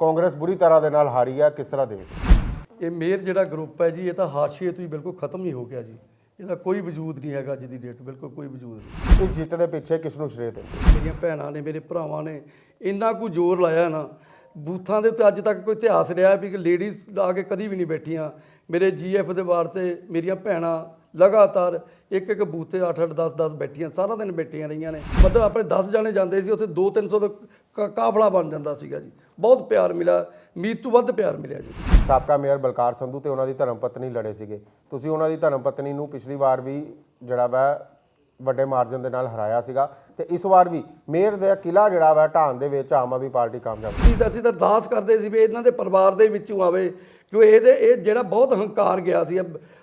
ਕਾਂਗਰਸ ਬੁਰੀ ਤਰ੍ਹਾਂ ਦੇ ਨਾਲ ਹਾਰੀ ਹੈ ਕਿਸ ਤਰ੍ਹਾਂ ਦੇ ਇਹ ਮੇਰ ਜਿਹੜਾ ਗਰੁੱਪ ਹੈ ਜੀ ਇਹ ਤਾਂ ਹਾਸ਼ੀਏ ਤੋਂ ਹੀ ਬਿਲਕੁਲ ਖਤਮ ਹੀ ਹੋ ਗਿਆ ਜੀ। ਇਹਦਾ ਕੋਈ ਵਜੂਦ ਨਹੀਂ ਹੈਗਾ ਅੱਜ ਦੀ ਡੇਟ ਬਿਲਕੁਲ ਕੋਈ ਵਜੂਦ ਨਹੀਂ। ਇਸ ਜਿੱਤ ਦੇ ਪਿੱਛੇ ਕਿਸ ਨੂੰ ਸ਼੍ਰੇਅ ਦਿੰਦੇ ਮੇਰੀਆਂ ਭੈਣਾਂ ਨੇ ਮੇਰੇ ਭਰਾਵਾਂ ਨੇ ਇੰਨਾ ਕੁ ਜ਼ੋਰ ਲਾਇਆ ਨਾ ਬੂਥਾਂ ਦੇ ਉੱਤੇ ਅੱਜ ਤੱਕ ਕੋਈ ਇਤਿਹਾਸ ਰਿਹਾ ਵੀ ਕਿ ਲੇਡੀਜ਼ ਆ ਕੇ ਕਦੀ ਵੀ ਨਹੀਂ ਬੈਠੀਆਂ। ਮੇਰੇ ਜੀਐਫ ਦੇ ਵਾਰ ਤੇ ਮੇਰੀਆਂ ਭੈਣਾਂ ਲਗਾਤਾਰ ਇੱਕ ਇੱਕ ਬੂਥ ਤੇ 8 8 10 10 ਬੈਠੀਆਂ ਸਾਰਾ ਦਿਨ ਬੈਠੀਆਂ ਰਹੀਆਂ ਨੇ। ਮਤਲਬ ਆਪਣੇ 10 ਜਾਣੇ ਜਾਂਦੇ ਸੀ ਉੱਥੇ 2 300 ਦਾ ਕਾਫਲਾ ਬਣ ਜਾਂਦਾ ਸੀਗਾ ਜੀ। ਬਹੁਤ ਪਿਆਰ ਮਿਲਿਆ ਉਮੀਦ ਤੋਂ ਵੱਧ ਪਿਆਰ ਮਿਲਿਆ ਜੀ। ਸਾਬਕਾ ਮੇਅਰ ਬਲਕਾਰ ਸੰਧੂ ਤੇ ਉਹਨਾਂ ਦੀ ਧਰਮ ਪਤਨੀ ਲੜੇ ਸੀਗੇ। ਤੁਸੀਂ ਉਹਨਾਂ ਦੀ ਧਰਮ ਪਤਨੀ ਨੂੰ ਪਿਛਲੀ ਵਾਰ ਵੀ ਜਿਹੜਾ ਵਾ ਵੱਡੇ ਮਾਰਜਨ ਦੇ ਨਾਲ ਹਰਾਇਆ ਸੀਗਾ ਤੇ ਇਸ ਵਾਰ ਵੀ ਮੇਅਰ ਦਾ ਕਿਲਾ ਜਿਹੜਾ ਵਾ ਢਾਣ ਦੇ ਵਿੱਚ ਆਮ ਆਦਮੀ ਪਾਰਟੀ ਕਾਮਯਾਬ ਤਾਂ ਅਸੀਂ ਤਾਂ ਅਰਦਾਸ ਕਰਦੇ ਸੀ ਵੀ ਇਹਨਾਂ ਦੇ ਪਰਿਵਾਰ ਦੇ ਵਿੱਚੋਂ ਆਵੇ ਕਿਉਂ ਇਹਦੇ ਇਹ ਜਿਹੜਾ ਬਹੁਤ ਹੰਕਾਰ ਗਿਆ ਸੀ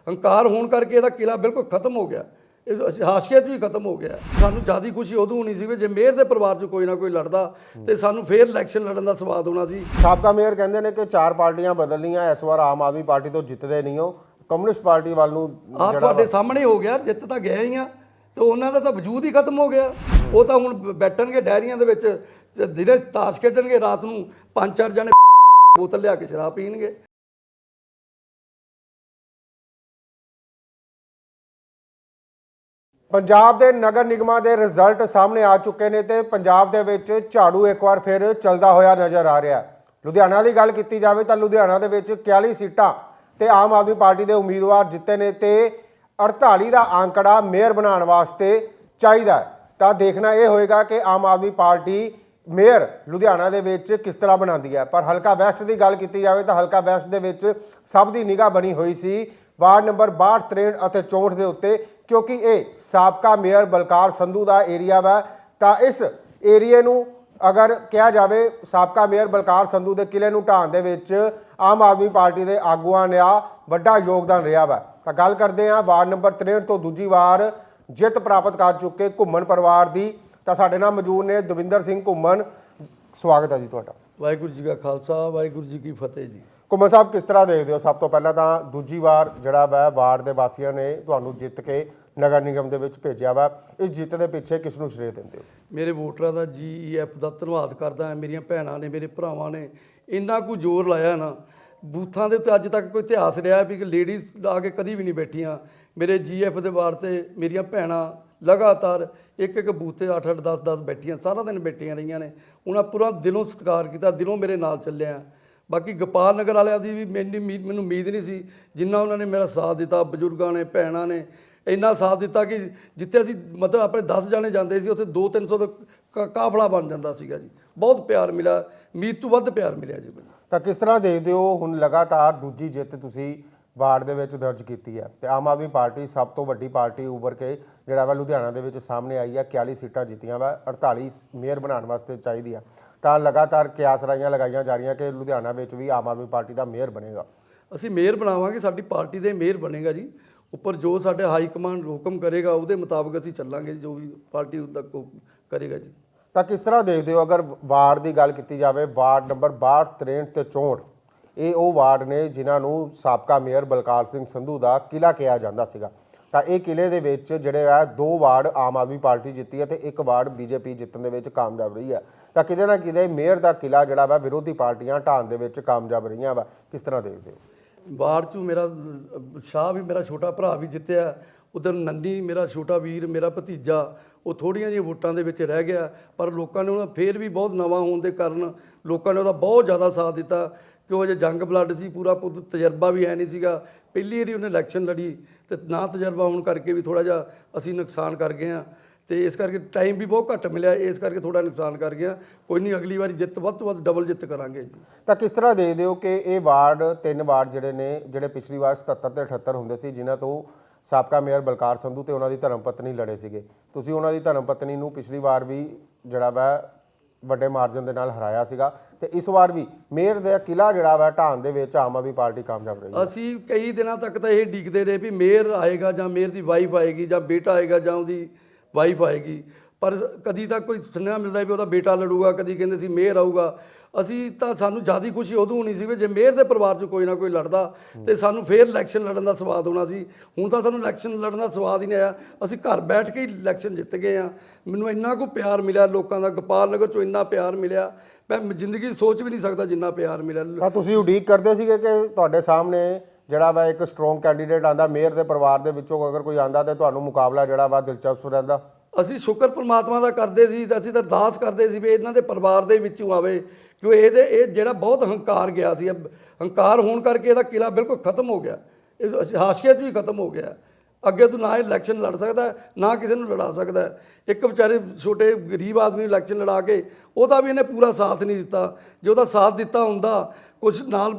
ਹੰਕਾਰ ਹੋਣ ਕਰਕੇ ਇਹਦਾ ਕਿਲਾ ਬਿਲਕੁਲ ਖਤਮ ਹੋ ਗਿਆ। ਇਹ ਹਾਸ਼ੀਏ 'ਚ ਵੀ ਖਤਮ ਹੋ ਗਿਆ। ਸਾਨੂੰ ਜ਼ਿਆਦਾ ਖੁਸ਼ੀ ਉਦੋਂ ਹੋਣੀ ਸੀ ਵੀ ਜੇ ਮੇਅਰ ਦੇ ਪਰਿਵਾਰ 'ਚ ਕੋਈ ਨਾ ਕੋਈ ਲੜਦਾ ਤੇ ਸਾਨੂੰ ਫੇਰ ਇਲੈਕਸ਼ਨ ਲੜਨ ਦਾ ਸਵਾਦ ਹੋਣਾ ਸੀ। ਸਾਬਕਾ ਮੇਅਰ ਕਹਿੰਦੇ ਨੇ ਕਿ ਚਾਰ ਪਾਰਟੀਆਂ ਬਦਲਣੀਆਂ ਇਸ ਵਾਰ ਆਮ ਆਦਮੀ ਪਾਰਟੀ ਤੋਂ ਜਿੱਤਦੇ ਨਹੀਂ ਹੋ ਕਮਿਊਨਿਸਟ ਪਾਰਟੀ ਵੱਲ ਨੂੰ ਆ ਤੁਹਾਡੇ ਸਾਹਮਣੇ ਹੋ ਗਿਆ ਜਿੱਤ ਤਾਂ ਗਏ ਹੀ ਆ ਤੇ ਉਹਨਾਂ ਦਾ ਤਾਂ ਵਜੂਦ ਹੀ ਖਤਮ ਹੋ ਗਿਆ। ਉਹ ਤਾਂ ਹੁਣ ਬੈਠਣਗੇ ਡੈਰੀਆਂ ਦੇ ਵਿੱਚ ਦਿਨੇ ਤਾਸ਼ ਖੇਡਣਗੇ ਰਾਤ ਨੂੰ ਪੰਜ ਚਾਰ ਜਣੇ ਬੋਤਲ ਲਿਆ ਕੇ ਸ਼ਰਾਬ ਪੀਣਗੇ। ਪੰਜਾਬ ਦੇ ਨਗਰ ਨਿਗਮਾਂ ਦੇ ਰਿਜ਼ਲਟ ਸਾਹਮਣੇ ਆ ਚੁੱਕੇ ਨੇ ਤੇ ਪੰਜਾਬ ਦੇ ਵਿੱਚ ਝਾੜੂ ਇੱਕ ਵਾਰ ਫਿਰ ਚੱਲਦਾ ਹੋਇਆ ਨਜ਼ਰ ਆ ਰਿਹਾ ਲੁਧਿਆਣਾ ਦੀ ਗੱਲ ਕੀਤੀ ਜਾਵੇ ਤਾਂ ਲੁਧਿਆਣਾ ਦੇ ਵਿੱਚ 41 ਸੀਟਾਂ ਤੇ ਆਮ ਆਦਮੀ ਪਾਰਟੀ ਦੇ ਉਮੀਦਵਾਰ ਜਿੱਤੇ ਨੇ ਤੇ 48 ਦਾ ਅੰਕੜਾ ਮੇਅਰ ਬਣਾਉਣ ਵਾਸਤੇ ਚਾਹੀਦਾ ਤਾਂ ਦੇਖਣਾ ਇਹ ਹੋਏਗਾ ਕਿ ਆਮ ਆਦਮੀ ਪਾਰਟੀ ਮੇਅਰ ਲੁਧਿਆਣਾ ਦੇ ਵਿੱਚ ਕਿਸ ਤਰ੍ਹਾਂ ਬਣਾਉਂਦੀ ਹੈ। ਪਰ ਹਲਕਾ ਵੈਸਟ ਦੀ ਗੱਲ ਕੀਤੀ ਜਾਵੇ ਤਾਂ ਹਲਕਾ ਵੈਸਟ ਦੇ ਵਿੱਚ ਸਭ ਦੀ ਨਿਗਾਹ ਬਣੀ ਹੋਈ ਸੀ। ਵਾਰਡ ਨੰਬਰ 62 63 ਅਤੇ 64 ਦੇ ਉੱਤੇ ਕਿਉਂਕਿ ਇਹ ਸਾਬਕਾ ਮੇਅਰ ਬਲਕਾਰ ਸੰਧੂ ਦਾ ਏਰੀਆ ਵਾ, ਤਾਂ ਇਸ ਏਰੀਏ ਨੂੰ ਅਗਰ ਕਿਹਾ ਜਾਵੇ, ਸਾਬਕਾ ਮੇਅਰ ਬਲਕਾਰ ਸੰਧੂ ਦੇ ਕਿਲੇ ਨੂੰ ਢਾਣ ਦੇ ਵਿੱਚ ਆਮ ਆਦਮੀ ਪਾਰਟੀ ਦੇ ਆਗੂਆਂ ਨੇ ਵੱਡਾ ਯੋਗਦਾਨ ਰਿਹਾ ਵਾ। ਤਾਂ ਗੱਲ ਕਰਦੇ ਹਾਂ ਵਾਰਡ ਨੰਬਰ 63 ਤੋਂ ਦੂਜੀ ਵਾਰ ਜਿੱਤ ਪ੍ਰਾਪਤ ਕਰ ਚੁੱਕੇ ਘੁੰਮਣ ਪਰਿਵਾਰ ਦੀ। ਤਾਂ ਸਾਡੇ ਨਾਲ ਮੌਜੂਦ ਨੇ ਦਵਿੰਦਰ ਸਿੰਘ ਘੁੰਮਣ। ਸਵਾਗਤ ਹੈ ਜੀ ਤੁਹਾਡਾ। ਵਾਹਿਗੁਰੂ ਜੀ ਕਾ ਖਾਲਸਾ, ਵਾਹਿਗੁਰੂ ਜੀ ਕੀ ਫਤਿਹ ਜੀ। ਘੁੰਮਣ ਸਾਹਿਬ, ਕਿਸ ਤਰ੍ਹਾਂ ਦੇਖਦੇ ਹੋ? ਸਭ ਤੋਂ ਪਹਿਲਾਂ ਤਾਂ ਦੂਜੀ ਵਾਰ ਜਿਹੜਾ ਵਾ ਵਾਰਡ ਦੇ ਵਾਸੀਆਂ ਨੇ ਤੁਹਾਨੂੰ ਜਿੱਤ ਕੇ ਨਗਰ ਨਿਗਮ ਦੇ ਵਿੱਚ ਭੇਜਿਆ ਵਾ। ਇਸ ਜਿੱਤ ਦੇ ਪਿੱਛੇ ਕਿਸ ਨੂੰ ਸ਼੍ਰੇਅ ਦਿੰਦੇ ਹੋ? ਮੇਰੇ ਵੋਟਰਾਂ ਦਾ ਜੀਈਐਫ ਦਾ ਧੰਨਵਾਦ ਕਰਦਾ ਹਾਂ। ਮੇਰੀਆਂ ਭੈਣਾਂ ਨੇ, ਮੇਰੇ ਭਰਾਵਾਂ ਨੇ ਇੰਨਾ ਕੁ ਜ਼ੋਰ ਲਾਇਆ ਨਾ, ਬੂਥਾਂ ਦੇ ਉੱਤੇ ਅੱਜ ਤੱਕ ਕੋਈ ਇਤਿਹਾਸ ਰਿਹਾ ਵੀ ਕਿ ਲੇਡੀਜ਼ ਆ ਕੇ ਕਦੀ ਵੀ ਨਹੀਂ ਬੈਠੀਆਂ। ਮੇਰੇ ਜੀਐਫ ਦੇ ਵਾਰ ਤੇ ਮੇਰੀਆਂ ਭੈਣਾਂ ਲਗਾਤਾਰ ਇੱਕ ਇੱਕ ਬੂਥ ਤੇ 8 8 10 10 ਬੈਠੀਆਂ, ਸਾਰਾ ਦਿਨ ਬੈਠੀਆਂ ਰਹੀਆਂ ਨੇ। ਉਹਨਾਂ ਪੂਰਾ ਦਿਲੋਂ ਸਤਿਕਾਰ ਕੀਤਾ, ਦਿਲੋਂ ਮੇਰੇ ਨਾਲ ਚੱਲਿਆ। ਬਾਕੀ ਗੋਪਾਲ ਨਗਰ ਵਾਲਿਆਂ ਦੀ ਵੀ ਮੈਨੂੰ ਉਮੀਦ ਮੈਨੂੰ ਉਮੀਦ ਨਹੀਂ ਸੀ, ਜਿੰਨਾ ਉਹਨਾਂ ਨੇ ਮੇਰਾ ਸਾਥ ਦਿੱਤਾ, ਬਜ਼ੁਰਗਾਂ ਨੇ, ਭੈਣਾਂ ਨੇ, ਇੰਨਾ ਸਾਥ ਦਿੱਤਾ ਕਿ ਜਿੱਥੇ ਅਸੀਂ ਮਤਲਬ ਆਪਣੇ 10 ਜਾਣੇ ਜਾਂਦੇ ਸੀ, ਉੱਥੇ 2 300 ਦਾ ਕ- ਕਾਫਲਾ ਬਣ ਜਾਂਦਾ ਸੀਗਾ ਜੀ। ਬਹੁਤ ਪਿਆਰ ਮਿਲਿਆ, ਉਮੀਦ ਤੋਂ ਵੱਧ ਪਿਆਰ ਮਿਲਿਆ ਜੀ ਮੈਨੂੰ। ਤਾਂ ਕਿਸ ਤਰ੍ਹਾਂ ਦੇਖਦੇ ਹੋ ਹੁਣ ਲਗਾਤਾਰ ਦੂਜੀ ਜਿੱਤ ਤੁਸੀਂ ਵਾਰਡ ਦੇ ਵਿੱਚ ਦਰਜ ਕੀਤੀ ਹੈ? ਤੇ ਆਮ ਆਦਮੀ ਪਾਰਟੀ ਸਭ ਤੋਂ ਵੱਡੀ ਪਾਰਟੀ ਉੱਭਰ ਕੇ ਜਿਹੜਾ ਵਾ ਲੁਧਿਆਣਾ ਦੇ ਵਿੱਚ ਸਾਹਮਣੇ ਆਈ ਹੈ 41 ਸੀਟਾਂ ਜਿੱਤੀਆਂ ਵਾ 48 ਮੇਅਰ ਬਣਾਉਣ ਵਾਸਤੇ ਚਾਹੀਦੀ ਆ। ਤਾਂ ਲਗਾਤਾਰ ਕਿਆਸ ਰਾਈਆਂ ਲਗਾਈਆਂ ਜਾ ਰਹੀਆਂ ਕਿ ਲੁਧਿਆਣਾ ਵਿੱਚ ਵੀ ਆਮ ਆਦਮੀ ਪਾਰਟੀ ਦਾ ਮੇਅਰ ਬਣੇਗਾ। ਅਸੀਂ ਮੇਅਰ ਬਣਾਵਾਂਗੇ ਸਾਡੀ ਪਾਰਟੀ ਦੇ ਮੇਅਰ ਬਣੇਗਾ ਜੀ। ਉੱਪਰ ਜੋ ਸਾਡੇ ਹਾਈ ਕਮਾਂਡ ਹੁਕਮ ਕਰੇਗਾ ਉਹਦੇ ਮੁਤਾਬਕ ਅਸੀਂ ਚੱਲਾਂਗੇ ਜੋ ਵੀ ਪਾਰਟੀ ਉਹਦਾ ਕਰੇਗਾ ਜੀ। ਤਾਂ ਕਿਸ ਤਰ੍ਹਾਂ ਦੇਖਦੇ ਹੋ ਅਗਰ ਵਾਰਡ ਦੀ ਗੱਲ ਕੀਤੀ ਜਾਵੇ ਵਾਰਡ ਨੰਬਰ 62 63 ਤੇ 64 ਇਹ ਉਹ ਵਾਰਡ ਨੇ ਜਿਨ੍ਹਾਂ ਨੂੰ ਸਾਬਕਾ ਮੇਅਰ ਬਲਕਾਰ ਸਿੰਘ ਸੰਧੂ ਦਾ ਕਿਲਾ ਕਿਹਾ ਜਾਂਦਾ ਸੀਗਾ। ਤਾਂ ਇਹ ਕਿਲੇ ਦੇ ਵਿੱਚ ਜਿਹੜੇ ਆ, ਦੋ ਵਾਰਡ ਆਮ ਆਦਮੀ ਪਾਰਟੀ ਜਿੱਤੀ ਹੈ ਤੇ ਇੱਕ ਵਾਰਡ ਬੀਜੇਪੀ ਜਿੱਤਣ ਦੇ ਵਿੱਚ ਕਾਮਯਾਬ ਰਹੀ ਹੈ। ਤਾਂ ਕਿਤੇ ਨਾ ਕਿਤੇ ਮੇਅਰ ਦਾ ਕਿਲਾ ਜਿਹੜਾ ਵਾ, ਵਿਰੋਧੀ ਪਾਰਟੀਆਂ ਢਾਣ ਦੇ ਵਿੱਚ ਕਾਮਯਾਬ ਰਹੀਆਂ ਵਾ। ਕਿਸ ਤਰ੍ਹਾਂ ਦੇਖਦੇ ਹੋ? ਬਾਹਰ ਚੋਂ ਮੇਰਾ, ਸ਼ਾਹ ਵੀ ਮੇਰਾ ਛੋਟਾ ਭਰਾ ਵੀ ਜਿੱਤਿਆ, ਉਧਰ ਨੰਦੀ ਮੇਰਾ ਛੋਟਾ ਵੀਰ, ਮੇਰਾ ਭਤੀਜਾ, ਉਹ ਥੋੜੀਆਂ ਜਿਹੀਆਂ ਵੋਟਾਂ ਦੇ ਵਿੱਚ ਰਹਿ ਗਿਆ, ਪਰ ਲੋਕਾਂ ਨੇ ਉਹਨਾਂ ਫੇਰ ਵੀ ਬਹੁਤ ਨਵਾਂ ਹੋਣ ਦੇ ਕਾਰਨ ਲੋਕਾਂ ਨੇ ਉਹਦਾ ਬਹੁਤ ਜ਼ਿਆਦਾ ਸਾਥ ਦਿੱਤਾ। ਕਿ ਉਹ ਜੇ ਜੰਗ ਬਲੱਡ ਸੀ, ਪੂਰਾ ਪੁੱਤ ਤਜਰਬਾ ਵੀ ਹੈ ਨਹੀਂ ਸੀਗਾ। ਪਹਿਲੀ ਵਾਰੀ ਉਹਨੇ ਇਲੈਕਸ਼ਨ ਲੜੀ ਤੇ ਨਾ ਤਜਰਬਾ ਹੋਣ ਕਰਕੇ ਵੀ ਥੋੜਾ ਜਿਹਾ ਅਸੀਂ ਨੁਕਸਾਨ ਕਰ ਗਏ ਆ ਤੇ ਇਸ ਕਰਕੇ ਟਾਈਮ ਵੀ ਬਹੁਤ ਘੱਟ ਮਿਲਿਆ, ਇਸ ਕਰਕੇ ਥੋੜਾ ਨੁਕਸਾਨ ਕਰ ਗਿਆ ਕੋਈ ਨਹੀਂ, ਅਗਲੀ ਵਾਰੀ ਜਿੱਤ, ਵੱਧ ਤੋਂ ਵੱਧ ਡਬਲ ਜਿੱਤ ਕਰਾਂਗੇ ਜੀ। ਤਾਂ ਕਿਸ ਤਰ੍ਹਾਂ ਦੇਖਦੇ ਹੋ ਕਿ ਇਹ ਵਾਰਡ, ਤਿੰਨ ਵਾਰਡ ਜਿਹੜੇ ਨੇ, ਜਿਹੜੇ ਪਿਛਲੀ ਵਾਰ 77 ਤੇ 78 ਹੁੰਦੇ ਸੀ, ਜਿਨ੍ਹਾਂ ਤੋਂ ਸਾਬਕਾ ਮੇਅਰ ਬਲਕਾਰ ਸੰਧੂ ਤੇ ਉਹਨਾਂ ਦੀ ਧਰਮ ਪਤਨੀ ਲੜੇ ਸੀਗੇ। ਤੁਸੀਂ ਉਹਨਾਂ ਦੀ ਧਰਮ ਪਤਨੀ ਨੂੰ ਪਿਛਲੀ ਵਾਰ ਵੀ ਜਿਹੜਾ ਵਾ ਵੱਡੇ ਮਾਰਜਨ ਦੇ ਨਾਲ ਹਰਾਇਆ ਸੀਗਾ। ਤੇ ਇਸ ਵਾਰ ਵੀ ਮੇਅਰ ਦਾ ਕਿਲਾ ਜਿਹੜਾ ਵਾ ਢਾਣ ਦੇ ਵਿੱਚ ਆਮ ਆਦਮੀ ਪਾਰਟੀ ਕਾਮਯਾਬ ਰਹੀ ਅਸੀਂ ਕਈ ਦਿਨਾਂ ਤੱਕ ਤਾਂ ਇਹ ਡੀਕਦੇ ਰਹੇ ਵੀ ਮੇਅਰ ਆਏਗਾ ਜਾਂ ਮੇਅਰ ਦੀ ਵਾਈਫ ਆਏਗੀ ਜਾਂ ਬੇਟਾ ਆਏਗਾ ਜਾਂ ਉਹਦੀ ਵਾਈਫ ਆਏਗੀ। ਪਰ ਕਦੀ ਤਾਂ ਕੋਈ ਸੁਨੇਹਾ ਮਿਲਦਾ ਵੀ ਉਹਦਾ ਬੇਟਾ ਲੜੂਗਾ, ਕਦੀ ਕਹਿੰਦੇ ਸੀ ਮੇਅਰ ਆਊਗਾ। ਅਸੀਂ ਤਾਂ ਸਾਨੂੰ ਜ਼ਿਆਦਾ ਖੁਸ਼ੀ ਉਦੋਂ ਹੋਣੀ ਸੀ ਵੀ ਜੇ ਮੇਅਰ ਦੇ ਪਰਿਵਾਰ 'ਚ ਕੋਈ ਨਾ ਕੋਈ ਲੜਦਾ ਤੇ ਸਾਨੂੰ ਫੇਰ ਇਲੈਕਸ਼ਨ ਲੜਨ ਦਾ ਸਵਾਦ ਹੋਣਾ ਸੀ। ਹੁਣ ਤਾਂ ਸਾਨੂੰ ਇਲੈਕਸ਼ਨ ਲੜਨ ਦਾ ਸਵਾਦ ਹੀ ਨਹੀਂ ਆਇਆ। ਅਸੀਂ ਘਰ ਬੈਠ ਕੇ ਹੀ ਇਲੈਕਸ਼ਨ ਜਿੱਤ ਗਏ ਆ ਮੈਨੂੰ ਇੰਨਾ ਕੁ ਪਿਆਰ ਮਿਲਿਆ ਲੋਕਾਂ ਦਾ ਗੋਪਾਲ ਨਗਰ 'ਚੋਂ ਇੰਨਾ ਪਿਆਰ ਮਿਲਿਆ ਮੈਂ ਜ਼ਿੰਦਗੀ 'ਚ ਸੋਚ ਵੀ ਨਹੀਂ ਸਕਦਾ ਜਿੰਨਾ ਪਿਆਰ ਮਿਲਿਆ। ਤਾਂ ਤੁਸੀਂ ਉਡੀਕ ਕਰਦੇ ਸੀਗੇ ਕਿ ਤੁਹਾਡੇ ਸਾਹਮਣੇ ਜਿਹੜਾ ਵਾ ਇੱਕ ਸਟਰੋਂਗ ਕੈਂਡੀਡੇਟ ਆਂਦਾ ਮੇਅਰ ਦੇ ਪਰਿਵਾਰ ਦੇ ਵਿੱਚੋਂ ਅਗਰ ਕੋਈ ਆਂਦਾ ਤੇ ਤੁਹਾਨੂੰ ਮੁਕਾਬਲਾ ਜਿਹੜਾ ਵਾ ਦਿਲਚਸਪ ਰਹਿੰਦਾ। ਅਸੀਂ ਸ਼ੁਕਰ ਪ੍ਰਮਾਤਮਾ ਦਾ ਕਰਦੇ ਸੀ ਅਸੀਂ ਤਾਂ ਅਰਦਾਸ ਕਰਦੇ ਸੀ ਵੀ ਇਹਨਾਂ ਦੇ ਪਰਿਵਾਰ ਦੇ ਵਿੱਚੋਂ ਆਵੇ ਕਿਉਂ ਇਹਦੇ ਇਹ ਜਿਹੜਾ ਬਹੁਤ ਹੰਕਾਰ ਗਿਆ ਸੀ ਹੰਕਾਰ ਹੋਣ ਕਰਕੇ ਇਹਦਾ ਕਿਲਾ ਬਿਲਕੁਲ ਖਤਮ ਹੋ ਗਿਆ। ਇਹ ਹਾਸ਼ੀਅਤ ਵੀ ਖਤਮ ਹੋ ਗਿਆ। ਅੱਗੇ ਤੋਂ ਨਾ ਇਲੈਕਸ਼ਨ ਲੜ ਸਕਦਾ, ਨਾ ਕਿਸੇ ਨੂੰ ਲੜਾ ਸਕਦਾ। ਇੱਕ ਵਿਚਾਰੇ ਛੋਟੇ ਗਰੀਬ ਆਦਮੀ ਨੂੰ ਇਲੈਕਸ਼ਨ ਲੜਾ ਕੇ, ਉਹਦਾ ਵੀ ਇਹਨੇ ਪੂਰਾ ਸਾਥ ਨਹੀਂ ਦਿੱਤਾ। ਜੇ ਉਹਦਾ ਸਾਥ ਦਿੱਤਾ ਹੁੰਦਾ ਕੁਝ ਨਾਲ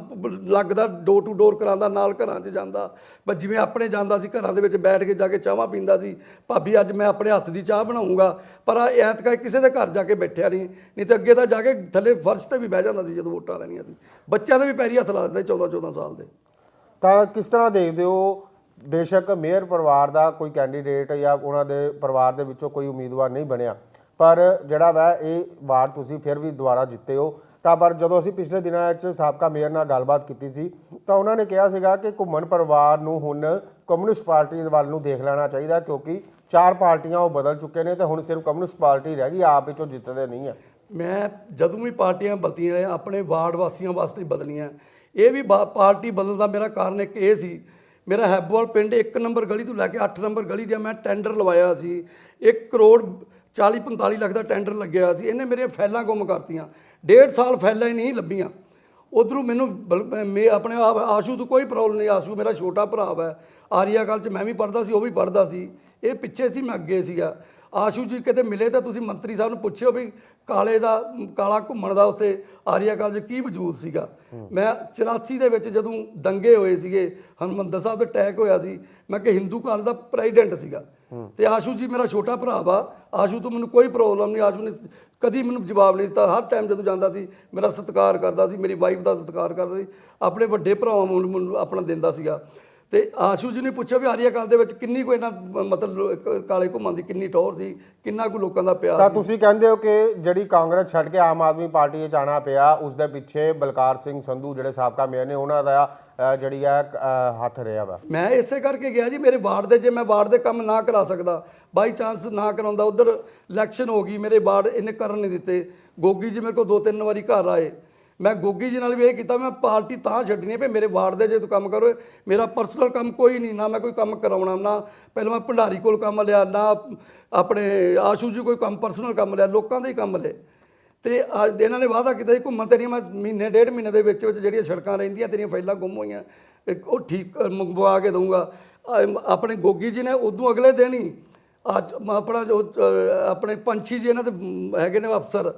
ਲੱਗਦਾ ਡੋਰ ਟੂ ਡੋਰ ਕਰਾਉਂਦਾ, ਨਾਲ ਘਰਾਂ 'ਚ ਜਾਂਦਾ। ਬਸ ਜਿਵੇਂ ਆਪਣੇ ਜਾਂਦਾ ਸੀ, ਘਰਾਂ ਦੇ ਵਿੱਚ ਬੈਠ ਕੇ ਜਾ ਕੇ ਚਾਹਾਂ ਪੀਂਦਾ ਸੀ, ਭਾਬੀ ਅੱਜ ਮੈਂ ਆਪਣੇ ਹੱਥ ਦੀ ਚਾਹ ਬਣਾਉਂਗਾ, ਪਰ ਆ ਐਤਕਾ ਕਿਸੇ ਦੇ ਘਰ ਜਾ ਕੇ ਬੈਠਿਆ ਨਹੀਂ। ਨਹੀਂ ਤਾਂ ਅੱਗੇ ਤਾਂ ਜਾ ਕੇ ਥੱਲੇ ਫਰਸ਼ ਤੇ ਵੀ ਬਹਿ ਜਾਂਦਾ ਸੀ ਜਦੋਂ ਵੋਟਾਂ ਲੈਣੀਆਂ ਸੀ। ਬੱਚਿਆਂ ਦੇ ਵੀ ਪੈਰੀ ਹੱਥ ਲਾ ਦਿੰਦਾ 14 14 ਸਾਲ ਦੇ। ਤਾਂ ਕਿਸ ਤਰ੍ਹਾਂ ਦੇਖਦੇ ਹੋ ਬੇਸ਼ੱਕ ਮੇਅਰ ਪਰਿਵਾਰ ਦਾ ਕੋਈ ਕੈਂਡੀਡੇਟ ਜਾਂ ਉਹਨਾਂ ਦੇ ਪਰਿਵਾਰ ਦੇ ਵਿੱਚੋਂ ਕੋਈ ਉਮੀਦਵਾਰ ਨਹੀਂ ਬਣਿਆ। ਪਰ ਜਿਹੜਾ ਵਾ ਇਹ ਵਾਰ ਤੁਸੀਂ ਫਿਰ ਵੀ ਦੁਬਾਰਾ ਜਿੱਤੇ ਹੋ। ਤਾਂ ਪਰ ਜਦੋਂ ਅਸੀਂ ਪਿਛਲੇ ਦਿਨਾਂ ਵਿੱਚ ਸਾਬਕਾ ਮੇਅਰ ਨਾਲ ਗੱਲਬਾਤ ਕੀਤੀ ਸੀ, ਤਾਂ ਉਹਨਾਂ ਨੇ ਕਿਹਾ ਸੀਗਾ ਕਿ ਘੁੰਮਣ ਪਰਿਵਾਰ ਨੂੰ ਹੁਣ ਕਮਿਊਨਿਸਟ ਪਾਰਟੀ ਦੇ ਵੱਲ ਨੂੰ ਦੇਖ ਲੈਣਾ ਚਾਹੀਦਾ ਕਿਉਂਕਿ ਚਾਰ ਪਾਰਟੀਆਂ ਉਹ ਬਦਲ ਚੁੱਕੇ ਨੇ ਤੇ ਹੁਣ ਸਿਰਫ ਕਮਿਊਨਿਸਟ ਪਾਰਟੀ ਰਹਿ ਗਈ, ਆਪ ਵਿੱਚੋਂ ਜਿੱਤਦੇ ਨਹੀਂ ਹੈ ਮੈਂ ਜਦੋਂ ਵੀ ਪਾਰਟੀਆਂ ਬਦਲੀਆਂ, ਆਪਣੇ ਵਾਰਡ ਵਾਸੀਆਂ ਵਾਸਤੇ ਬਦਲੀਆਂ। ਇਹ ਵੀ ਬਾ- ਪਾਰਟੀ ਬਦਲਣ ਦਾ ਮੇਰਾ ਕਾਰਨ ਇੱਕ ਇਹ ਸੀ ਮੇਰਾ ਹੈਬੋਵਾਲ ਪਿੰਡ 1 ਨੰਬਰ ਗਲੀ ਤੋਂ ਲੈ ਕੇ 8 ਨੰਬਰ ਗਲੀ ਦਾ ਮੈਂ ਟੈਂਡਰ ਲਵਾਇਆ ਸੀ। 1 ਕਰੋੜ 40 45 ਲੱਖ ਦਾ ਟੈਂਡਰ ਲੱਗਿਆ ਸੀ। ਇਹਨੇ ਮੇਰੇ ਫੈਲਾਂ ਗੁੰਮ ਕਰਤੀਆਂ। ਡੇਢ ਸਾਲ ਫੈਲਾਂ ਹੀ ਨਹੀਂ ਲੱਭੀਆਂ। ਉਧਰੋਂ ਮੈਨੂੰ ਬਲ- ਮੈਂ ਆਪਣੇ ਆਪ ਆਸ਼ੂ ਤੋਂ ਕੋਈ ਪ੍ਰੋਬਲਮ ਨਹੀਂ, ਆਸ਼ੂ ਮੇਰਾ ਛੋਟਾ ਭਰਾ ਹੈ ਆਰੀਆ ਕਾਲ ਚ ਮੈਂ ਵੀ ਪੜਦਾ ਸੀ, ਉਹ ਵੀ ਪੜਦਾ ਸੀ। ਇਹ ਪਿੱਛੇ ਸੀ, ਮੈਂ ਅੱਗੇ ਸੀਗਾ। ਆਸ਼ੂ ਜੀ ਕਿਤੇ ਮਿਲੇ ਤਾਂ ਤੁਸੀਂ ਮੰਤਰੀ ਸਾਹਿਬ ਨੂੰ ਪੁੱਛਿਓ ਵੀ ਕਾਲੇ ਦਾ, ਕਾਲਾ ਘੁੰਮਣ ਦਾ ਉੱਥੇ ਆਰੀਆ ਕਾਲਜ ਕੀ ਵਜੂਦ ਸੀਗਾ? ਮੈਂ 84 ਦੇ ਵਿੱਚ ਜਦੋਂ ਦੰਗੇ ਹੋਏ ਸੀਗੇ, ਹਰਮੰਦਰ ਸਾਹਿਬ ਤੇ ਅਟੈਕ ਹੋਇਆ ਸੀ, ਮੈਂ ਕਿ ਹਿੰਦੂ ਕਾਲਜ ਦਾ ਪ੍ਰੈਜ਼ੀਡੈਂਟ ਸੀਗਾ। ਤੇ ਆਸ਼ੂ ਜੀ ਮੇਰਾ ਛੋਟਾ ਭਰਾ ਵਾ, ਆਸ਼ੂ ਤੋਂ ਮੈਨੂੰ ਕੋਈ ਪ੍ਰੋਬਲਮ ਨਹੀਂ, ਆਸ਼ੂ ਨੇ ਕਦੀ ਮੈਨੂੰ ਜਵਾਬ ਨਹੀਂ ਦਿੱਤਾ। ਹਰ ਟਾਈਮ ਜਦੋਂ ਜਾਂਦਾ ਸੀ, ਮੇਰਾ ਸਤਿਕਾਰ ਕਰਦਾ ਸੀ, ਮੇਰੀ ਵਾਈਫ ਦਾ ਸਤਿਕਾਰ ਕਰਦਾ ਸੀ, ਆਪਣੇ ਵੱਡੇ ਭਰਾਵਾਂ ਨੂੰ ਮੈਨੂੰ ਆਪਣਾ ਦਿੰਦਾ ਸੀਗਾ। ਤੇ ਆਸ਼ੂ ਜੀ ਨੇ ਪੁੱਛਿਆ ਵੀ ਆਰੀਆ ਕਾਲ ਦੇ ਵਿੱਚ ਕਿੰਨੀ ਕੋਈ ਨਾ ਮਤਲਬ ਕ- ਕਾਲੇ ਘੁੰਮਣ ਦੀ ਕਿੰਨੀ ਟੌਰ ਸੀ ਕਿੰਨਾ ਕੁ ਲੋਕਾਂ ਦਾ ਪਿਆਰ ਤਾਂ ਤੁਸੀਂ ਕਹਿੰਦੇ ਹੋ ਕਿ ਜਿਹੜੀ ਕਾਂਗਰਸ ਛੱਡ ਕੇ ਆਮ ਆਦਮੀ ਪਾਰਟੀ ਵਿੱਚ ਆਣਾ ਪਿਆ ਉਸ ਦੇ ਪਿੱਛੇ ਬਲਕਾਰ ਸਿੰਘ ਸੰਧੂ ਜਿਹੜੇ ਸਾਬਕਾ ਮੇਅਰ ਨੇ ਉਹਨਾਂ ਦਾ ਜਿਹੜੀ ਅ, ਹੱਥ ਰਿਹਾ ਵਾ। ਮੈਂ ਇਸੇ ਕਰਕੇ ਗਿਆ ਜੀ ਮੇਰੇ ਵਾਰਡ ਦੇ ਜੇ ਮੈਂ ਵਾਰਡ ਦੇ ਕੰਮ ਨਾ ਕਰਾ ਸਕਦਾ ਬਾਈ ਚਾਂਸ ਨਾ ਕਰਾਉਂਦਾ ਉਧਰ ਇਲੈਕਸ਼ਨ ਹੋ ਗਈ ਮੇਰੇ ਵਾਰਡ ਇਹਨੇ ਕਰਨ ਨਹੀਂ ਦਿੱਤੇ। ਗੋਗੀ ਜੀ ਮੇਰੇ ਕੋਲ ਦੋ ਤਿੰਨ ਵਾਰੀ ਘਰ ਆਏ। ਮੈਂ ਗੋਗੀ ਜੀ ਨਾਲ ਵੀ ਇਹ ਕੀਤਾ, ਮੈਂ ਪਾਰਟੀ ਤਾਂ ਛੱਡਣੀ ਹੈ ਵੀ ਮੇਰੇ ਵਾਰਡ ਦੇ ਜੇ ਤੂੰ ਕੰਮ ਕਰੋ, ਮੇਰਾ ਪਰਸਨਲ ਕੰਮ ਕੋਈ ਨਹੀਂ, ਨਾ ਮੈਂ ਕੋਈ ਕੰਮ ਕਰਾਉਣਾ, ਨਾ ਪਹਿਲਾਂ ਮੈਂ ਭੰਡਾਰੀ ਕੋਲ ਕੰਮ ਲਿਆ, ਨਾ ਆਪਣੇ ਆਸ਼ੂ ਜੀ ਕੋਈ ਕੰਮ ਪਰਸਨਲ ਕੰਮ ਲਿਆ, ਲੋਕਾਂ ਦੇ ਹੀ ਕੰਮ ਲਏ। ਤੇ ਅੱਜ ਇਹਨਾਂ ਨੇ ਵਾਅਦਾ ਕੀਤਾ ਸੀ ਘੁੰਮਣ ਤੇਰੀਆਂ ਮੈਂ ਮਹੀਨੇ, ਡੇਢ ਮਹੀਨੇ ਦੇ ਵਿੱਚ ਵਿੱਚ ਜਿਹੜੀਆਂ ਸੜਕਾਂ ਰਹਿੰਦੀਆਂ, ਤੇਰੀਆਂ ਫਾਈਲਾਂ ਗੁੰਮ ਹੋਈਆਂ ਉਹ ਠੀਕ ਮੰਗਵਾ ਕੇ ਦਊਂਗਾ। ਆਪਣੇ ਗੋਗੀ ਜੀ ਨੇ ਉਦੋਂ ਅਗਲੇ ਦਿਨ ਹੀ ਅੱਜ ਆਪਣਾ ਜੋ ਆਪਣੇ ਪੰਛੀ ਜੀ ਇਹਨਾਂ ਦੇ ਹੈਗੇ ਨੇ ਅਫਸਰ।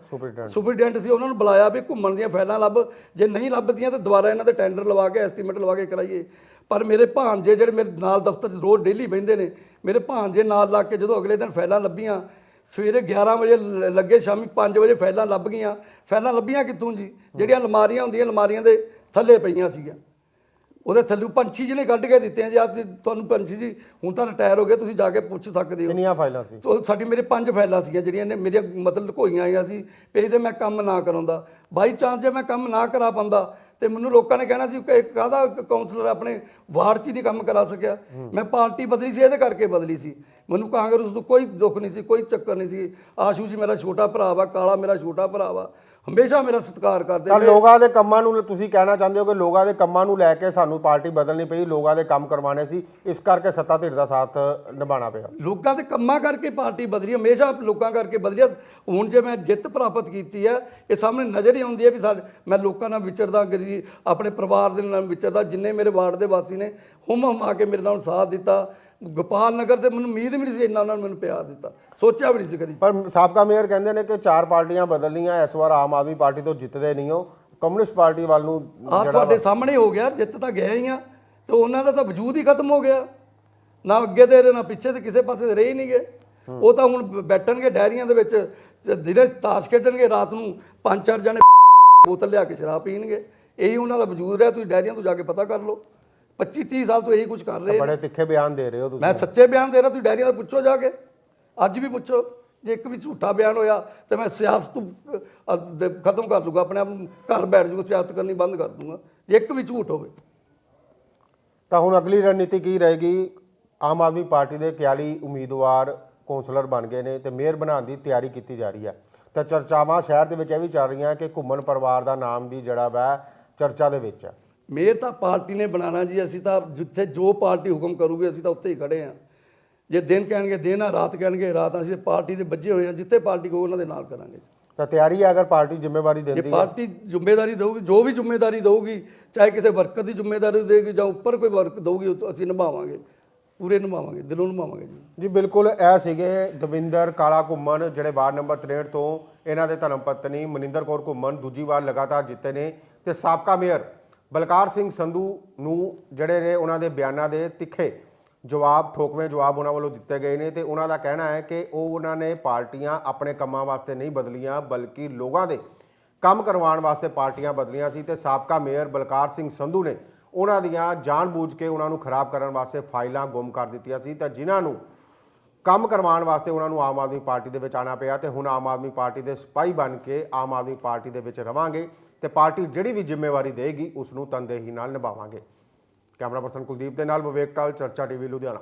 ਸੁਪਰਡੈਂਟ ਸੀ ਉਹਨਾਂ ਨੂੰ ਬੁਲਾਇਆ ਵੀ ਘੁੰਮਣ ਦੀਆਂ ਫਾਈਲਾਂ ਲੱਭ। ਜੇ ਨਹੀਂ ਲੱਭਦੀਆਂ ਤਾਂ ਦੁਬਾਰਾ ਇਹਨਾਂ ਦੇ ਟੈਂਡਰ ਲਵਾ ਕੇ ਐਸਟੀਮੇਟ ਲਵਾ ਕੇ ਕਰਾਈਏ। ਪਰ ਮੇਰੇ ਭਾਂਜੇ ਜਿਹੜੇ ਮੇਰੇ ਨਾਲ ਦਫ਼ਤਰ 'ਚ ਰੋਜ਼ ਡੇਲੀ ਬਹਿੰਦੇ ਨੇ ਮੇਰੇ ਭਾਂਜੇ ਨਾਲ ਲਾ ਕੇ ਜਦੋਂ ਅਗਲੇ ਦਿਨ ਫਾਈਲਾਂ ਲੱਭੀਆਂ ਸਵੇਰੇ 11 ਵਜੇ ਲੱਗੇ ਸ਼ਾਮੀ 5 ਵਜੇ ਫਾਈਲਾਂ ਲੱਭ ਗਈਆਂ। ਫਾਈਲਾਂ ਲੱਭੀਆਂ ਕਿੱਥੋਂ ਜੀ? ਜਿਹੜੀਆਂ ਅਲਮਾਰੀਆਂ ਹੁੰਦੀਆਂ ਅਲਮਾਰੀਆਂ ਦੇ ਥੱਲੇ ਪਈਆਂ ਸੀਗੀਆਂ। ਉਹਦੇ ਥੱਲੇ ਪੰਛੀ ਜੀ ਨੇ ਕੱਢ ਕੇ ਦਿੱਤੇ ਆ ਜੀ ਆਪ ਤੁਹਾਨੂੰ ਪੰਛੀ ਜੀ ਹੁਣ ਤਾਂ ਰਿਟਾਇਰ ਹੋ ਗਏ ਤੁਸੀਂ ਜਾ ਕੇ ਪੁੱਛ ਸਕਦੇ ਹੋ। ਕਿੰਨੀਆਂ ਫਾਈਲਾਂ ਸੀ? ਸੋ ਸਾਡੀ ਮੇਰੇ ਪੰਜ ਫਾਈਲਾਂ ਸੀਗੀਆਂ ਜਿਹੜੀਆਂ ਨੇ ਮੇਰੀਆਂ ਮਤਲਬ ਲੁਕੋਈਆਂ ਆਈਆਂ ਸੀ ਵੀ ਇਹਦੇ ਮੈਂ ਕੰਮ ਨਾ ਕਰਾਉਂਦਾ। ਬਾਈ ਚਾਂਸ ਜੇ ਮੈਂ ਕੰਮ ਨਾ ਕਰਾ ਪਾਉਂਦਾ ਤੇ ਮੈਨੂੰ ਲੋਕਾਂ ਨੇ ਕਹਿਣਾ ਸੀ ਕਿ ਕਾਹਦਾ ਕਾਉਂਸਲਰ ਆਪਣੇ ਵਾਰਡ 'ਚ ਨਹੀਂ ਕੰਮ ਕਰਾ ਸਕਿਆ। ਮੈਂ ਪਾਰਟੀ ਬਦਲੀ ਸੀ ਇਹਦੇ ਕਰਕੇ ਬਦਲੀ ਸੀ। ਮੈਨੂੰ ਕਾਂਗਰਸ ਤੋਂ ਕੋਈ ਦੁੱਖ ਨਹੀਂ ਸੀ ਕੋਈ ਚੱਕਰ ਨਹੀਂ ਸੀ। ਆਸ਼ੂ ਜੀ ਮੇਰਾ ਛੋਟਾ ਭਰਾ ਵਾ ਕਾਲਾ ਮੇਰਾ ਛੋਟਾ ਭਰਾ ਵਾ। ਹਮੇਸ਼ਾ ਮੇਰਾ ਸਤਿਕਾਰ ਕਰਦੇ ਤਾਂ ਲੋਕਾਂ ਦੇ ਕੰਮਾਂ ਨੂੰ ਤੁਸੀਂ ਕਹਿਣਾ ਚਾਹੁੰਦੇ ਹੋ ਕਿ ਲੋਕਾਂ ਦੇ ਕੰਮਾਂ ਨੂੰ ਲੈ ਕੇ ਸਾਨੂੰ ਪਾਰਟੀ ਬਦਲਣੀ ਪਈ ਲੋਕਾਂ ਦੇ ਕੰਮ ਕਰਵਾਉਣੇ ਸੀ ਇਸ ਕਰਕੇ ਸੱਤਾ ਧਿਰ ਦਾ ਸਾਥ ਨਿਭਾਉਣਾ ਪਿਆ। ਲੋਕਾਂ ਦੇ ਕੰਮਾਂ ਕਰਕੇ ਪਾਰਟੀ ਬਦਲੀ ਹਮੇਸ਼ਾ ਲੋਕਾਂ ਕਰਕੇ ਬਦਲੀ। ਹੁਣ ਜੇ ਮੈਂ ਜਿੱਤ ਪ੍ਰਾਪਤ ਕੀਤੀ ਹੈ ਇਹ ਸਾਹਮਣੇ ਨਜ਼ਰ ਹੀ ਆਉਂਦੀ ਹੈ ਵੀ ਸਾਡੇ ਮੈਂ ਲੋਕਾਂ ਨਾਲ ਵਿਚਰਦਾ ਗਰੀ ਆਪਣੇ ਪਰਿਵਾਰ ਦੇ ਨਾਲ ਵਿਚਰਦਾ ਜਿੰਨੇ ਮੇਰੇ ਵਾਰਡ ਦੇ ਵਾਸੀ ਨੇ ਹੁਮ ਹੁਮ ਆ ਕੇ ਮੇਰੇ ਨਾਲ ਸਾਥ ਦਿੱਤਾ। ਗੋਪਾਲ ਨਗਰ ਤੇ ਮੈਨੂੰ ਉਮੀਦ ਵੀ ਨਹੀਂ ਸੀ ਇੰਨਾ ਉਹਨਾਂ ਨੇ ਮੈਨੂੰ ਪਿਆਰ ਦਿੱਤਾ। ਸੋਚਿਆ ਵੀ ਨਹੀਂ ਸੀ ਕਦੀ। ਪਰ ਸਾਬਕਾ ਮੇਅਰ ਕਹਿੰਦੇ ਨੇ ਕਿ ਚਾਰ ਪਾਰਟੀਆਂ ਬਦਲਣੀਆਂ ਇਸ ਵਾਰ ਆਮ ਆਦਮੀ ਪਾਰਟੀ ਤੋਂ ਜਿੱਤਦੇ ਨਹੀਂ ਹੋ ਕਮਿਊਨਿਸਟ ਪਾਰਟੀ ਵੱਲ ਨੂੰ ਆ ਤੁਹਾਡੇ ਸਾਹਮਣੇ ਹੋ ਗਿਆ ਜਿੱਤ ਤਾਂ ਗਏ ਹੀ ਆ ਤੇ ਉਹਨਾਂ ਦਾ ਤਾਂ ਵਜੂਦ ਹੀ ਖਤਮ ਹੋ ਗਿਆ। ਨਾ ਅੱਗੇ ਦੇ ਰਹੇ ਨਾ ਪਿੱਛੇ ਤੇ ਕਿਸੇ ਪਾਸੇ ਰਹੇ ਹੀ ਨਹੀਂ ਗਏ। ਉਹ ਤਾਂ ਹੁਣ ਬੈਠਣਗੇ ਡੈਰੀਆਂ ਦੇ ਵਿੱਚ ਤੇ ਦਿਨੇ ਤਾਸ਼ ਖੇਡਣਗੇ ਰਾਤ ਨੂੰ ਪੰਜ ਚਾਰ ਜਣੇ ਬੋਤਲ ਲਿਆ ਕੇ ਸ਼ਰਾਬ ਪੀਣਗੇ। ਇਹੀ ਉਹਨਾਂ ਦਾ ਵਜੂਦ ਰਿਹਾ ਤੁਸੀਂ ਡੈਰੀਆਂ ਤੋਂ ਜਾ ਕੇ ਪਤਾ ਕਰ ਲਓ। 25 30 ਸਾਲ ਤੋਂ ਇਹੀ ਕੁਝ ਕਰ ਰਹੇ ਨੇ। ਬੜੇ ਤਿੱਖੇ ਬਿਆਨ ਦੇ ਰਹੇ ਹੋ ਤੁਸੀਂ। ਮੈਂ ਸੱਚੇ ਬਿਆਨ ਦੇ ਰਿਹਾ ਤੁਸੀਂ ਡੈਰੀਆਂ ਦਾ ਪੁੱਛੋ ਜਾ ਕੇ। ਅੱਜ ਵੀ ਪੁੱਛੋ ਜੇ ਇੱਕ ਵੀ ਝੂਠਾ ਬਿਆਨ ਹੋਇਆ ਤੇ ਮੈਂ ਸਿਆਸਤ ਤੋਂ, ਅ, ਦੇ- ਖਤਮ ਕਰ ਦੂੰਗਾ ਆਪਣੇ ਆਪ ਨੂੰ ਘਰ ਬੈਠ ਜੂਗਾ ਸਿਆਸਤ ਕਰਨੀ ਬੰਦ ਕਰ ਦੂੰਗਾ ਜੇ ਇੱਕ ਵੀ ਝੂਠ ਹੋਵੇ। ਤਾਂ ਹੁਣ ਅਗਲੀ ਰਣਨੀਤੀ ਕੀ ਰਹੇਗੀ? ਆਮ ਆਦਮੀ ਪਾਰਟੀ ਦੇ 41 ਉਮੀਦਵਾਰ ਕੌਂਸਲਰ ਬਣ ਗਏ ਨੇ ਤੇ ਮੇਅਰ ਬਣਾਉਣ ਦੀ ਤਿਆਰੀ ਕੀਤੀ ਜਾ ਰਹੀ ਹੈ। ਤਾਂ ਚਰਚਾਵਾਂ ਸ਼ਹਿਰ ਦੇ ਵਿੱਚ ਇਹ ਵੀ ਚੱਲ ਰਹੀਆਂ ਕਿ ਘੁੰਮਣ ਪਰਿਵਾਰ ਦਾ ਨਾਮ ਵੀ ਜਿਹੜਾ ਵਾ ਚਰਚਾ ਦੇ ਵਿੱਚ ਹੈ। ਮੇਰ ਤਾਂ ਪਾਰਟੀ ਨੇ ਬਣਾਣਾ ਜੀ ਅਸੀਂ ਤਾਂ ਜਿੱਥੇ ਜੋ ਪਾਰਟੀ ਹੁਕਮ ਕਰੂਗੀ ਅਸੀਂ ਤਾਂ ਉੱਥੇ ਹੀ ਖੜੇ ਆ ਜੇ ਦਿਨ ਕਹਿਣਗੇ ਦਿਨ ਆ ਰਾਤ ਕਹਿਣਗੇ ਰਾਤ ਆ, ਅਸੀਂ ਪਾਰਟੀ ਦੇ ਵੱਜੇ ਹੋਏ ਆ ਜਿੱਥੇ ਪਾਰਟੀ ਕਹੂ ਉਹਨਾਂ ਦੇ ਨਾਲ ਕਰਾਂਗੇ। ਤਾਂ ਤਿਆਰੀ ਹੈ ਅਗਰ ਪਾਰਟੀ ਜ਼ਿੰਮੇਵਾਰੀ ਦਿੰਦੀ ਹੈ। ਪਾਰਟੀ ਜ਼ਿੰਮੇਵਾਰੀ ਦਊਗੀ ਜੋ ਵੀ ਜ਼ਿੰਮੇਵਾਰੀ ਦਊਗੀ ਚਾਹੇ ਕਿਸੇ ਵਰਕਰ ਦੀ ਜ਼ਿੰਮੇਵਾਰੀ ਦੇਗੀ ਜਾਂ ਉੱਪਰ ਕੋਈ ਵਰਕ ਦਊਗੀ ਅਸੀਂ ਨਿਭਾਵਾਂਗੇ ਪੂਰੇ ਨਿਭਾਵਾਂਗੇ ਦਿਲੋਂ ਨਿਭਾਵਾਂਗੇ ਜੀ। ਜੀ ਬਿਲਕੁਲ ਇਹ ਸੀਗੇ ਦਵਿੰਦਰ ਕਾਲਾ ਘੁੰਮਣ ਜਿਹੜੇ ਵਾਰਡ ਨੰਬਰ 63 ਤੋਂ ਇਹਨਾਂ ਦੇ ਧਰਮ ਪਤਨੀ ਮਨਿੰਦਰ ਕੌਰ ਘੁੰਮਣ ਦੂਜੀ ਵਾਰ ਲਗਾਤਾਰ ਜਿੱਤੇ ਨੇ ਤੇ ਸਾਬਕਾ ਮੇਅਰ ਬਲਕਾਰ ਸਿੰਘ ਸੰਧੂ ਨੂੰ ਜਿਹੜੇ ਨੇ ਉਹਨਾਂ ਦੇ ਬਿਆਨਾਂ ਦੇ ਤਿੱਖੇ ਜਵਾਬ, ਠੋਕਵੇਂ ਜਵਾਬ ਉਹਨਾਂ ਵੱਲੋਂ ਦਿੱਤੇ ਗਏ ਨੇ ਤੇ ਉਹਨਾਂ ਦਾ ਕਹਿਣਾ ਹੈ ਕਿ ਉਹ ਉਹਨਾਂ ਨੇ ਪਾਰਟੀਆਂ ਆਪਣੇ ਕੰਮਾਂ ਵਾਸਤੇ ਨਹੀਂ ਬਦਲੀਆਂ, ਬਲਕਿ ਲੋਕਾਂ ਦੇ ਕੰਮ ਕਰਵਾਉਣ ਵਾਸਤੇ ਪਾਰਟੀਆਂ ਬਦਲੀਆਂ ਸੀ ਤੇ ਸਾਬਕਾ ਮੇਅਰ ਬਲਕਾਰ ਸਿੰਘ ਸੰਧੂ ਨੇ ਉਹਨਾਂ ਦੀਆਂ ਜਾਣਬੁੱਝ ਕੇ ਉਹਨਾਂ ਨੂੰ ਖਰਾਬ ਕਰਨ ਵਾਸਤੇ ਫਾਈਲਾਂ ਗੁੰਮ ਕਰ ਦਿੱਤੀਆਂ ਸੀ ਤਾਂ ਜਿਨ੍ਹਾਂ ਨੂੰ ਕੰਮ ਕਰਵਾਉਣ ਵਾਸਤੇ ਉਹਨਾਂ ਨੂੰ ਆਮ ਆਦਮੀ ਪਾਰਟੀ ਦੇ ਵਿੱਚ ਆਣਾ ਪਿਆ ਤੇ ਹੁਣ ਆਮ ਆਦਮੀ ਪਾਰਟੀ ਦੇ ਸਿਪਾਹੀ ਬਣ ਕੇ ਆਮ ਆਦਮੀ ਪਾਰਟੀ ਦੇ ਵਿੱਚ ਰਵਾਂਗੇ। ਤੇ ਪਾਰਟੀ ਜਿਹੜੀ ਵੀ ਜ਼ਿੰਮੇਵਾਰੀ ਦੇਗੀ ਉਸ ਨੂੰ ਤਨਦੇਹੀ ਨਾਲ ਨਿਭਾਵਾਂਗੇ। ਕੈਮਰਾ ਪਰਸਨ ਕੁਲਦੀਪ ਦੇ ਨਾਲ ਵਿਵੇਕ ਟਾਲ, ਚਰਚਾ ਟੀਵੀ ਲੁਧਿਆਣਾ।